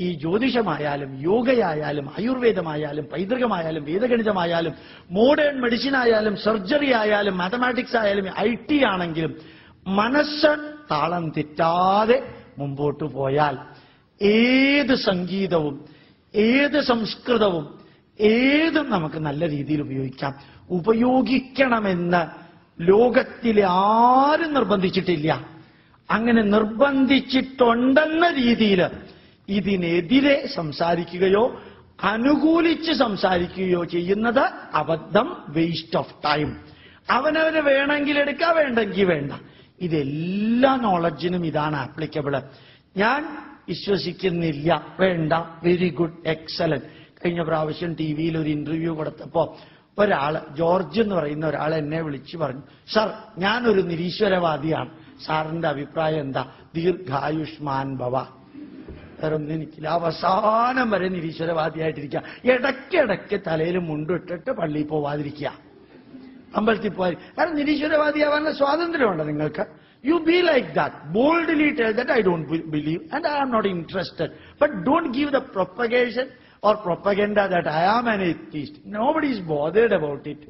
ഈ ജ്യോതിഷമായാലും യോഗയായാലും ആയുർവേദമായാലും പൈതൃകമായാലും വേദഗണിതമായാലും മോഡേൺ മെഡിസിൻ ആയാലും സർജറി ആയാലും മാത്തമാറ്റിക്സ് ആയാലും ഐ ടി ആണെങ്കിലും മനസ്സ് താളം തെറ്റാതെ മുമ്പോട്ട് പോയാൽ ഏത് സംഗീതവും ഏത് സംസ്കൃതവും ഏതും നമുക്ക് നല്ല രീതിയിൽ ഉപയോഗിക്കാം. ഉപയോഗിക്കണമെന്ന് ലോകത്തിലെ ആരും നിർബന്ധിച്ചിട്ടില്ല. അങ്ങനെ നിർബന്ധിച്ചിട്ടുണ്ടെന്ന രീതിയിൽ ഇതിനെതിരെ സംസാരിക്കുകയോ അനുകൂലിച്ച് സംസാരിക്കുകയോ ചെയ്യുന്നത് അബദ്ധം വേസ്റ്റ് ഓഫ് ടൈം അവനവന് വേണമെങ്കിൽ എടുക്കുക വേണ്ടെങ്കിൽ വേണ്ട. ഇതെല്ലാ നോളജിനും ഇതാണ് ആപ്ലിക്കബിൾ ഞാൻ വിശ്വസിക്കുന്നില്ല. വേണ്ട. വെരി ഗുഡ് എക്സലന്റ് കഴിഞ്ഞ പ്രാവശ്യം ടി വിയിൽ ഒരു ഇന്റർവ്യൂ കൊടുത്തപ്പോ ഒരാൾ ജോർജ് എന്ന് പറയുന്ന ഒരാൾ എന്നെ വിളിച്ചു പറഞ്ഞു സർ ഞാനൊരു നിരീശ്വരവാദിയാണ്. സാറിന്റെ അഭിപ്രായം എന്താ? ദീർഘായുഷ്മാൻ ഭവ. വേറൊന്നും എനിക്കില്ല. അവസാനം വരെ നിരീശ്വരവാദിയായിട്ടിരിക്കുക. ഇടയ്ക്കിടയ്ക്ക് തലയിൽ മുണ്ടിട്ടിട്ട് പള്ളിയിൽ പോവാതിരിക്കുക. അമ്പലത്തിൽ പോയി കാരണം നിരീശ്വരവാദിയാവാനുള്ള സ്വാതന്ത്ര്യമുണ്ട് നിങ്ങൾക്ക്? You be like that boldly tell that I don't believe and I am not interested but don't give the propagation or propaganda that I am an atheist. Nobody is bothered about it.